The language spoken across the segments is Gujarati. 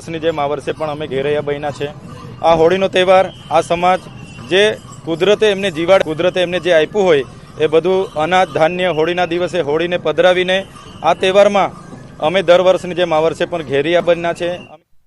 વર્ષની જેમ આ વર્ષે પણ અમે ઘેરૈયા બન્યા છે. આ હોળીનો તહેવાર, આ સમાજ જે કુદરતે એમને જીવાડ, કુદરતે એમને જે આપ્યું હોય, એ બધું અનાજ ધાન્ય હોળીના દિવસે હોળીને પધરાવીને આ તહેવારમાં અમે દર વર્ષની જેમ આ વર્ષે પણ ઘેરિયા બન્યા છે.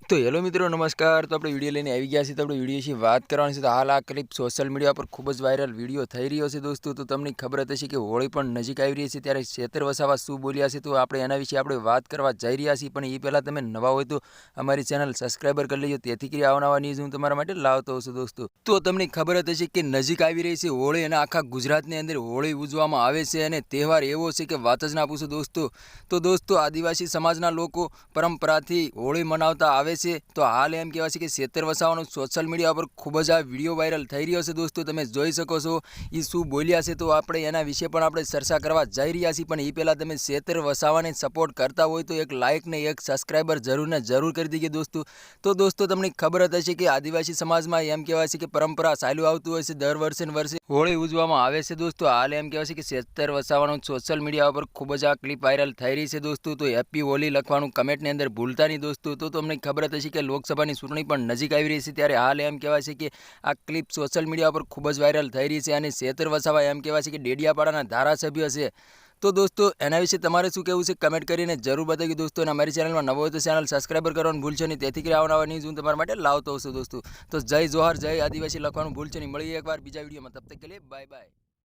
તો હેલો મિત્રો, નમસ્કાર. તો આપણે વીડિયો લઈને આવી ગયા છીએ. તો આપણે વીડિયો વિશે વાત કરવાની છે. તો હાલ આ ક્લિપ સોશિયલ મીડિયા પર ખૂબ જ વાયરલ વીડિયો થઈ રહ્યો છે દોસ્તો. તો તમને ખબર હશે કે હોળી પણ નજીક આવી રહી છે. ત્યારે છેતર વસાવા શું બોલ્યા છે તો આપણે એના વિશે આપણે વાત કરવા જઈ રહ્યા છીએ. પણ એ પહેલાં તમે નવા હોય તો અમારી ચેનલ સબસ્ક્રાઈબર કરી લેજો. તેથી કરી આવનાવા ન્યૂઝ હું તમારા માટે લાવતો છું દોસ્તો. તો તમને ખબર જ હશે કે નજીક આવી રહી છે હોળી અને આખા ગુજરાતની અંદર હોળી ઉજવવામાં આવે છે અને તહેવાર એવો છે કે વાત જ ના પૂછો દોસ્તો. તો દોસ્તો આદિવાસી સમાજના લોકો પરંપરાથી હોળી મનાવતા આવે છે. તો હાલ એમ કહેવાય છે કે સેતર વસાવાનું સોશિયલ મીડિયા પર ખૂબ જ આ વીડિયો વાયરલ થઈ રહ્યો છે દોસ્તો. તમે જોઈ શકો છો એ શું બોલ્યા છે. તો આપણે એના વિશે પણ આપણે ચર્ચા કરવા જઈ રહ્યા છીએ. પણ એ પહેલાં તમે સેતર વસાવાને સપોર્ટ કરતા હોય તો એક લાઇક ને એક સબસ્ક્રાઈબર જરૂર ને જરૂર કરી દીધી દોસ્તો. તો દોસ્તો, તમને ખબર હશે કે આદિવાસી સમાજમાં એમ કહેવાય છે કે પરંપરા ચાલુ આવતું હોય છે. દર વર્ષે ને વર્ષે હોળી ઉજવવામાં આવે છે દોસ્તો. હાલ એમ કહેવાય છે કે સેતર વસાવાનું સોશિયલ મીડિયા ઉપર ખૂબ જ આ ક્લિપ વાયરલ થઈ રહી છે દોસ્તો. તો હેપી હોલી લખવાનું કમેન્ટની અંદર ભૂલતા નહીં દોસ્તો. તો તમને ખબર હશે કે લોકસભાની ચૂંટણી પણ નજીક આવી રહી છે ત્યારે હાલ એમ કહેવાય છે કે આ ક્લિપ સોશિયલ મીડિયા પર ખૂબ જ વાયરલ થઈ રહી છે અને સેતર વસાવા એમ કહેવાય છે કે ડેડિયાપાડાના ધારાસભ્ય છે. તો દોસ્તો, એના વિશે તમારે શું કહેવું છે કમેન્ટ કરીને જરૂર બતાવી દોસ્તો અને અમારી ચેનલમાં નવો હોય તો ચેનલ સબસ્ક્રાઈબર કરવાનું ભૂલશો નહીં. તેથી કરી આવનારા ન્યૂઝ હું તમારા માટે લાવતો હશું દોસ્તો. તો જય જોહર, જય આદિવાસી લખવાનું ભૂલશો નહીં. મળીએ એકવાર બીજા વિડીયોમાં. તબ તક કે બાય બાય